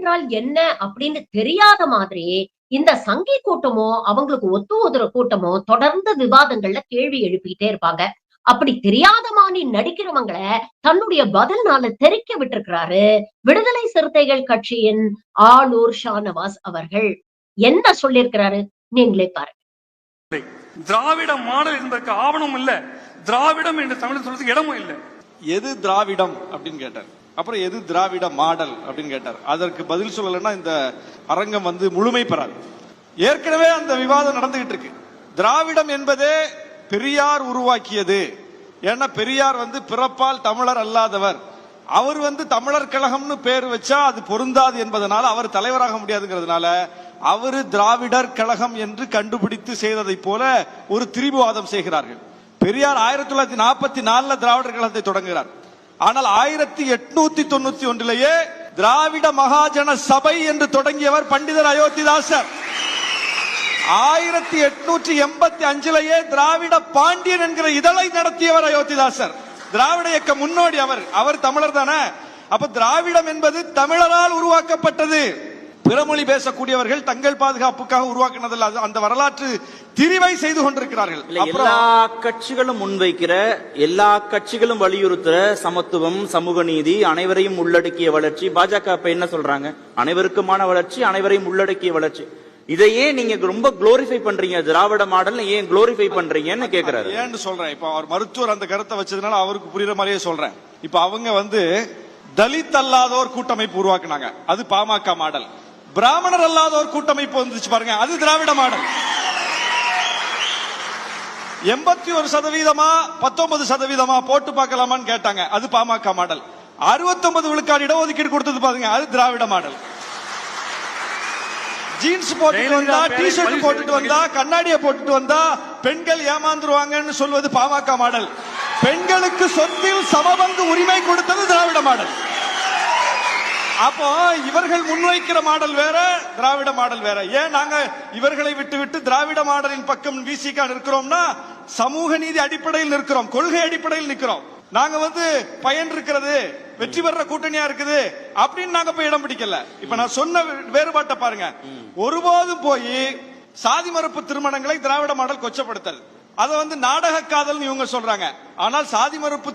என்றால் என்ன அப்படின்னு தெரியாத மாதிரி இந்த சங்கி கூட்டமோ அவங்களுக்கு ஒத்து ஒதுற கூட்டமோ தொடர்ந்து விவாதங்கள்ல கேள்வி எழுப்பிக்கிட்டே இருப்பாங்க. அப்படி தெரியாத மாதிரி நடிக்கிறவங்களை தன்னுடைய பதில்னால தெரிக்க விட்டிருக்கிறாரு விடுதலை சிறுத்தைகள் கட்சியின் ஆளூர் ஷானவாஸ் அவர்கள். என்ன சொல்லியிருக்கிறாரு? நீங்களே பாருங்க. திராவிட மாடல் என்பதற்கு ஆவணம் இல்ல. திராவிடம் என்று தமிழ் சொல்றதுக்கு இடமும் இல்லை. எது திராவிடம் அப்படின்னு கேட்டார். அப்புறம் எது திராவிட மாடல் அப்படின்னு கேட்டார். அதற்கு பதில் சொல்லலைன்னா இந்த அரங்கம் வந்து முழுமை பெறாது. ஏற்கனவே அந்த விவாதம் நடந்துகிட்டு இருக்கு. திராவிடம் என்பதே பெரியார் உருவாக்கியது. ஏன்னா பெரியார் வந்து பிறப்பால் தமிழர் அல்லாதவர். அவர் வந்து தமிழர் கழகம்னு பேர் வச்சா அது பொருந்தாது என்பதனால அவர் தலைவராக முடியாதுங்கிறதுனால அவர் திராவிடர் கழகம் என்று கண்டுபிடித்து செய்ததை போல ஒரு திரிபுவாதம் செய்கிறார்கள். பெரியார் ஆயிரத்தி தொள்ளாயிரத்தி நாற்பத்தி நாலுல திராவிடர் கழகத்தை தொடங்குகிறார். ஆனால் ஆயிரத்தி எட்நூத்தி தொண்ணூத்தி ஒன்றிலேயே திராவிட மகாஜன சபை என்று தொடங்கியவர் பண்டிதர் அயோத்திதாசர். ஆயிரத்தி எட்நூற்றி எண்பத்தி அஞ்சிலேயே திராவிட பாண்டியன் என்கிற இதழை நடத்தியவர் அயோத்திதாசர். திராவிட இயக்க முன்னோடி அவர். அவர் தமிழர் தானே. அப்ப திராவிடம் என்பது தமிழரால் உருவாக்கப்பட்டது. பிறமொழி பேசக்கூடியவர்கள் தங்கள் பாதுகாப்புக்காக உருவாக்கினதில்ல அது அந்த வரலாற்று திரிவை செய்து கொண்டிருக்கிறார்கள். எல்லா கட்சிகளும் முன்வைக்கிற எல்லா கட்சிகளும் வலியுறுத்துற சமத்துவம் சமூக நீதி அனைவரையும் உள்ளடக்கிய வளர்ச்சி. பாஜக இப்ப என்ன சொல்றாங்க? அனைவருக்குமான வளர்ச்சி அனைவரையும் உள்ளடக்கிய வளர்ச்சி. இதையே நீங்க ரொம்ப குளோரிஃபை பண்றீங்க. திராவிட மாடல் ஏன் குளோரிஃபை பண்றீங்கன்னு கேக்குறாரு. ஏன்னு சொல்றேன். இப்ப அவர் மருத்துவர் அந்த கருத்தை வச்சதுனால அவருக்கு புரியுற மாதிரியே சொல்றேன். இப்ப அவங்க வந்து தலித் அல்லாதோர் கூட்டமைப்பு உருவாக்குனாங்க. அது பாமக மாடல். பிராமணர் அல்லாதோர் கூட்டமைப்பு வந்துச்சு பாருங்க. அது திராவிட மாடல். எண்பத்தி ஒரு சதவீதமா பத்தொன்பது சதவீதமா போட்டு பார்க்கலாமான்னு கேட்டாங்க. அது பாமக மாடல். அறுபத்தொன்பது விழுக்காடு இடஒதுக்கீடு கொடுத்தது பாருங்க. அது திராவிட மாடல். ஜீன்ஸ் போட்டுட்டு வந்தா டி ஷர்ட் போட்டுட்டு வந்தா கண்ணாடிய போட்டுட்டு வந்தா பெண்கள் ஏமாந்துருவாங்கன்னு சொல்வது பாமக மாடல். பெண்களுக்கு சொத்தில் சமபங்கு உரிமை கொடுத்தது திராவிட மாடல். அப்போ இவர்கள் முன்வைக்கிற மாடல் வேற திராவிட மாடல் வேற. ஏன் நாங்க இவர்களை விட்டு விட்டு திராவிட மாடலின் பக்கம் விசிகா நிற்கிறோம்னா சமூக நீதி அடிப்படையில் நிற்கிறோம் கொள்கை அடிப்படையில் நிற்கிறோம். நாங்க வந்து பயன் இருக்கிறது வெற்றி பெற கூட்டணியா இருக்குது அப்படின்னு நாங்க போய் இடம் பிடிக்கல. இப்ப நான் சொன்ன வேறுபாட்டை பாருங்க. ஒருபோதும் போய் சாதி மறுப்பு திருமணங்களை திராவிட மாடல் கொச்சப்படுத்தல். அதை வந்து நாடக காதல் இவங்க சொல்றாங்க. ஆனால் சாதி மறுப்பு